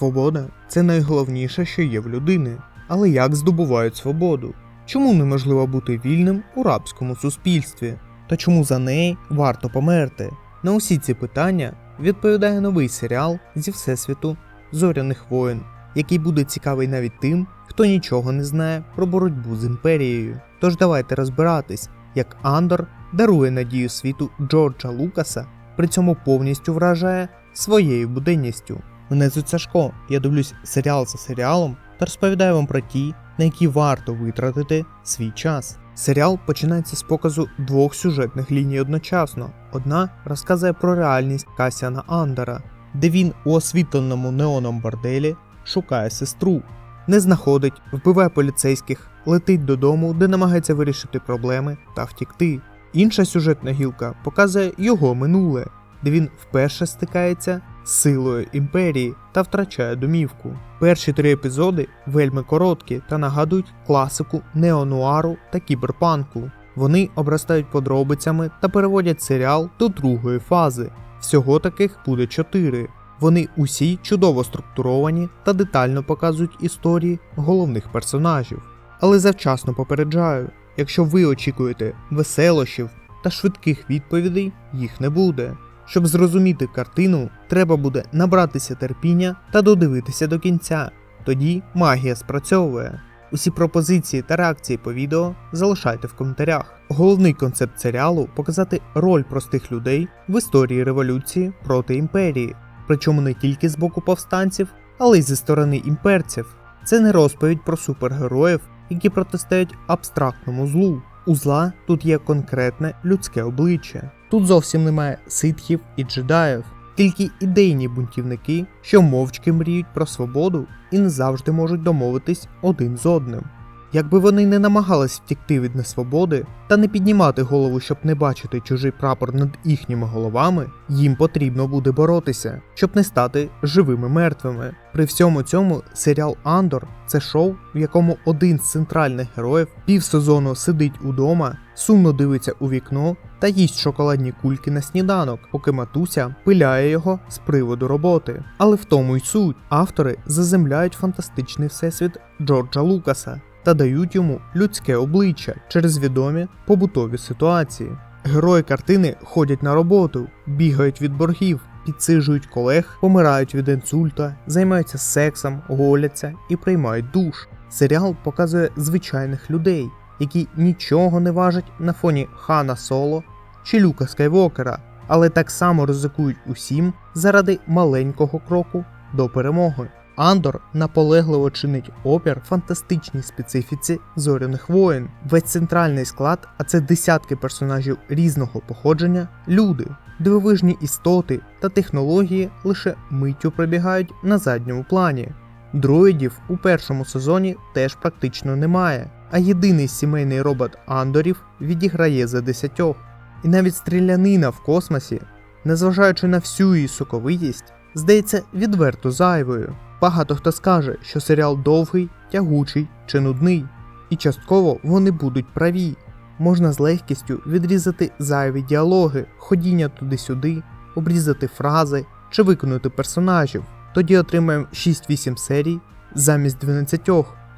Свобода це найголовніше, що є в людини. Але як здобувають свободу? Чому неможливо бути вільним у рабському суспільстві? Та чому за неї варто померти? На усі ці питання відповідає новий серіал зі Всесвіту Зоряних воїн, який буде цікавий навіть тим, хто нічого не знає про боротьбу з імперією. Тож давайте розбиратись, як Андор дарує надію світу Джорджа Лукаса, при цьому повністю вражає своєю буденністю. Мене звуть Сашко, я дивлюсь серіал за серіалом та розповідаю вам про ті, на які варто витратити свій час. Серіал починається з показу двох сюжетних ліній одночасно. Одна розказує про реальність Касіана Андера, де він у освітленому неоном борделі шукає сестру, не знаходить, вбиває поліцейських, летить додому, де намагається вирішити проблеми та втікти. Інша сюжетна гілка показує його минуле, де він вперше стикається силою імперії та втрачає домівку. Перші три епізоди вельми короткі та нагадують класику неонуару та кіберпанку. Вони обростають подробицями та переводять серіал до другої фази. Всього таких буде чотири. Вони усі чудово структуровані та детально показують історії головних персонажів. Але завчасно попереджаю, якщо ви очікуєте веселощів та швидких відповідей, їх не буде. Щоб зрозуміти картину, треба буде набратися терпіння та додивитися до кінця. Тоді магія спрацьовує. Усі пропозиції та реакції по відео залишайте в коментарях. Головний концепт серіалу показати роль простих людей в історії революції проти імперії, причому не тільки з боку повстанців, але й зі сторони імперців. Це не розповідь про супергероїв, які протистоять абстрактному злу. У зла тут є конкретне людське обличчя. Тут зовсім немає ситхів і джедаїв, тільки ідейні бунтівники, що мовчки мріють про свободу і не завжди можуть домовитись один з одним. Якби вони не намагались втікти від несвободи та не піднімати голову, щоб не бачити чужий прапор над їхніми головами, їм потрібно буде боротися, щоб не стати живими мертвими. При всьому цьому серіал Андор це шоу, в якому один з центральних героїв півсезону сидить удома, сумно дивиться у вікно та їсть шоколадні кульки на сніданок, поки матуся пиляє його з приводу роботи. Але в тому й суть автори заземляють фантастичний всесвіт Джорджа Лукаса та дають йому людське обличчя через відомі побутові ситуації. Герої картини ходять на роботу, бігають від боргів, підсижують колег, помирають від інсульта, займаються сексом, голяться і приймають душ. Серіал показує звичайних людей, які нічого не важать на фоні Хана Соло чи Люка Скайвокера, але так само ризикують усім заради маленького кроку до перемоги. Андор наполегливо чинить опір фантастичній специфіці зоряних воїн. Весь центральний склад, а це десятки персонажів різного походження, люди, дивовижні істоти та технології лише миттю пробігають на задньому плані. Дроїдів у першому сезоні теж практично немає, а єдиний сімейний робот Андорів відіграє за десятьох. І навіть стрілянина в космосі, незважаючи на всю її соковитість, здається відверто зайвою. Багато хто скаже, що серіал довгий, тягучий чи нудний, і частково вони будуть праві. Можна з легкістю відрізати зайві діалоги, ходіння туди-сюди, обрізати фрази чи виконати персонажів. Тоді отримаємо 6-8 серій замість 12,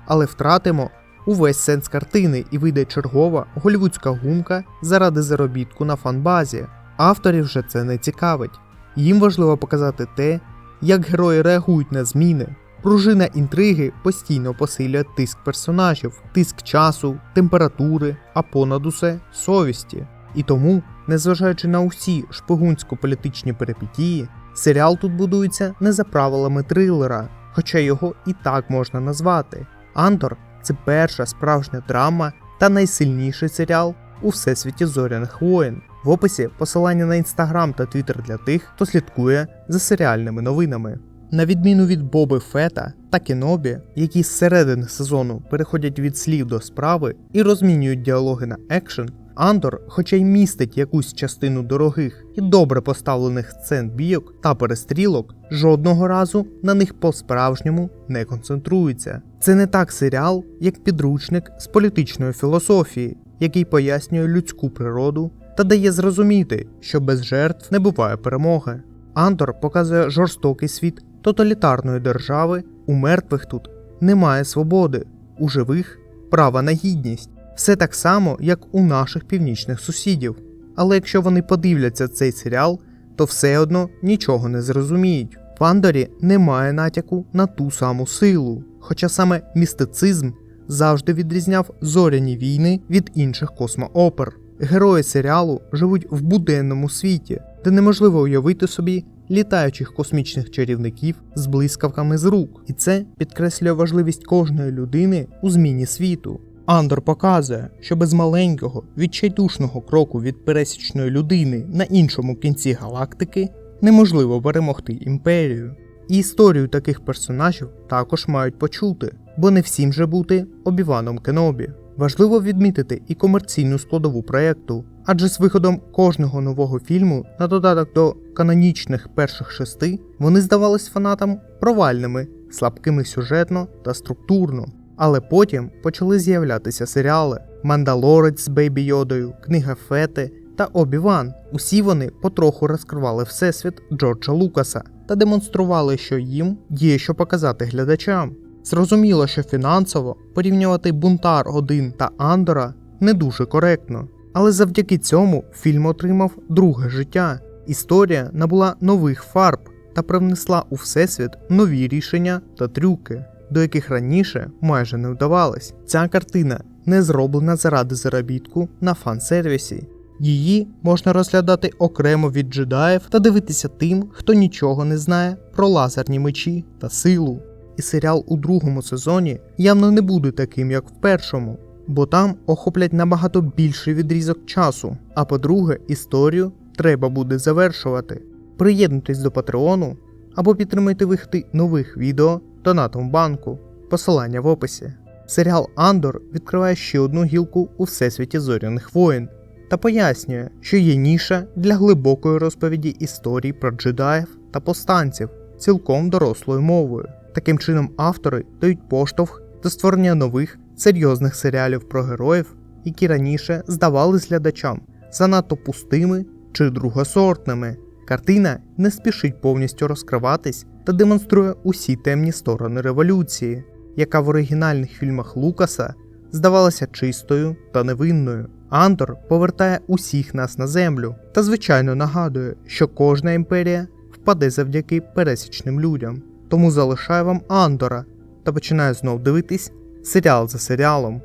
але втратимо увесь сенс картини і вийде чергова голівудська гумка заради заробітку на фанбазі. Авторів же це не цікавить. Їм важливо показати те, як герої реагують на зміни. Пружина інтриги постійно посилює тиск персонажів, тиск часу, температури, а понад усе совісті. І тому, незважаючи на усі шпигунсько-політичні перипетії, серіал тут будується не за правилами трилера, хоча його і так можна назвати. Андор це перша справжня драма та найсильніший серіал у всесвіті зоряних воїн. В описі посилання на інстаграм та твіттер для тих, хто слідкує за серіальними новинами. На відміну від Боби Фета та Кенобі, які з середини сезону переходять від слів до справи і розмінюють діалоги на екшен, Андор, хоча й містить якусь частину дорогих і добре поставлених сцен бійок та перестрілок, жодного разу на них по-справжньому не концентрується. Це не так серіал, як підручник з політичної філософії, який пояснює людську природу та дає зрозуміти, що без жертв не буває перемоги. Андор показує жорстокий світ тоталітарної держави, у мертвих тут немає свободи, у живих права на гідність. Все так само, як у наших північних сусідів. Але якщо вони подивляться цей серіал, то все одно нічого не зрозуміють. В Андорі немає натяку на ту саму силу, хоча саме містицизм завжди відрізняв зоряні війни від інших космоопер. Герої серіалу живуть в буденному світі, де неможливо уявити собі літаючих космічних чарівників з блискавками з рук, і це підкреслює важливість кожної людини у зміні світу. Андор показує, що без маленького, відчайдушного кроку від пересічної людини на іншому кінці галактики неможливо перемогти імперію. І історію таких персонажів також мають почути, бо не всім же бути обіваном Кенобі. Важливо відмітити і комерційну складову проєкту, адже з виходом кожного нового фільму на додаток до канонічних перших шести вони здавались фанатам провальними, слабкими сюжетно та структурно. Але потім почали з'являтися серіали Мандалорець з Бейбі Йодою, Книга Фети та Обі-Ван. Усі вони потроху розкривали всесвіт Джорджа Лукаса та демонстрували, що їм є що показати глядачам. Зрозуміло, що фінансово порівнювати Бунтар 1 та Андора не дуже коректно. Але завдяки цьому фільм отримав друге життя. Історія набула нових фарб та привнесла у всесвіт нові рішення та трюки, до яких раніше майже не вдавалось. Ця картина не зроблена заради заробітку на фан-сервісі. Її можна розглядати окремо від джедаїв та дивитися тим, хто нічого не знає про лазерні мечі та силу. І серіал у другому сезоні явно не буде таким, як в першому, бо там охоплять набагато більший відрізок часу. А по-друге, історію треба буде завершувати. Приєднуйтесь до Патреону або підтримайте виходи нових відео донатом банку. Посилання в описі. Серіал Андор відкриває ще одну гілку у всесвіті зоряних воїн та пояснює, що є ніша для глибокої розповіді історій про джедаїв та повстанців цілком дорослою мовою. Таким чином, автори дають поштовх до створення нових серйозних серіалів про героїв, які раніше здавались глядачам занадто пустими чи другосортними. Картина не спішить повністю розкриватись та демонструє усі темні сторони революції, яка в оригінальних фільмах Лукаса здавалася чистою та невинною. Андор повертає усіх нас на землю та, звичайно, нагадує, що кожна імперія впаде завдяки пересічним людям. Тому залишаю вам Андора та починаю знов дивитись серіал за серіалом.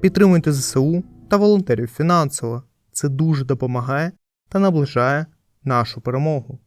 Підтримуйте ЗСУ та волонтерів фінансово. Це дуже допомагає та наближає нашу перемогу.